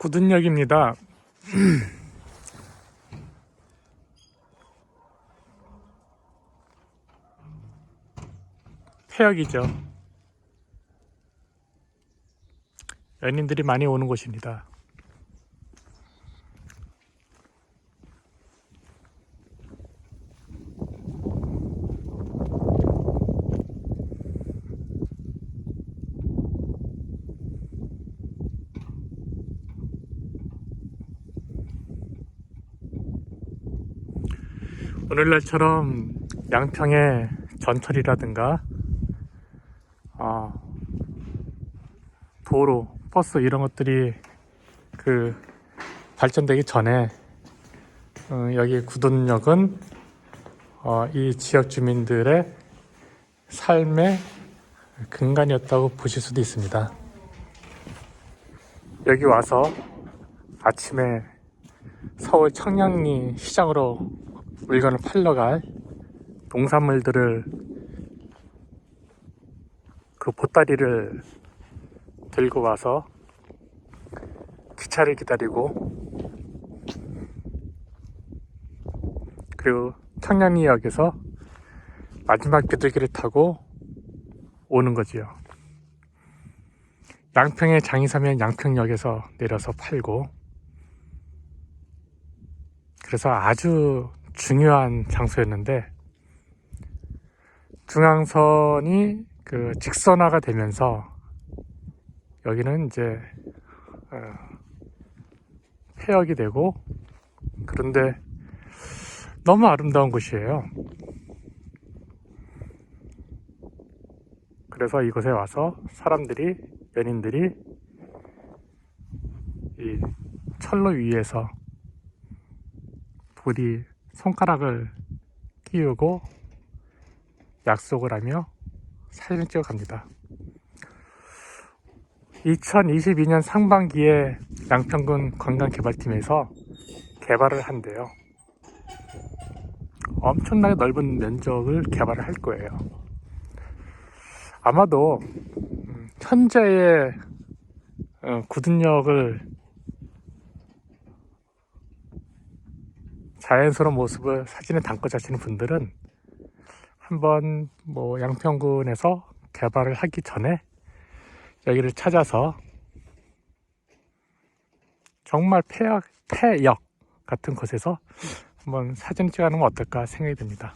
구둔역입니다. 폐역이죠. 연인들이 많이 오는 곳입니다. 오늘날처럼 양평의 전철이라든가 어, 도로, 버스 이런 것들이 그 발전되기 전에 어, 여기 구돈역은 어, 이 지역 주민들의 삶의 근간이었다고 보실 수도 있습니다. 여기 와서 아침에 서울 청량리 시장으로 물건을 팔러 갈 농산물들을 그 보따리를 들고 와서 기차를 기다리고 그리고 청량리역에서 마지막 비둘기를 타고 오는 거지요. 양평에 장이 사면 양평역에서 내려서 팔고 그래서 아주 중요한 장소였는데 중앙선이 그 직선화가 되면서 여기는 이제 어, 폐역이 되고 그런데 너무 아름다운 곳이에요. 그래서 이곳에 와서 사람들이 연인들이 이 철로 위에서 둘이 손가락을 끼우고 약속을 하며 사진을 찍어 갑니다. 2022년 상반기에 양평군 관광개발팀에서 개발을 한대요. 엄청나게 넓은 면적을 개발을 할 거예요. 아마도 음, 현재의 어, 구둔역을 자연스러운 모습을 사진에 담고자 하시는 분들은 한번 뭐 양평군에서 개발을 하기 전에 여기를 찾아서 정말 폐역, 폐역 같은 곳에서 한번 사진 찍어 놓으면 어떨까 생각이 듭니다.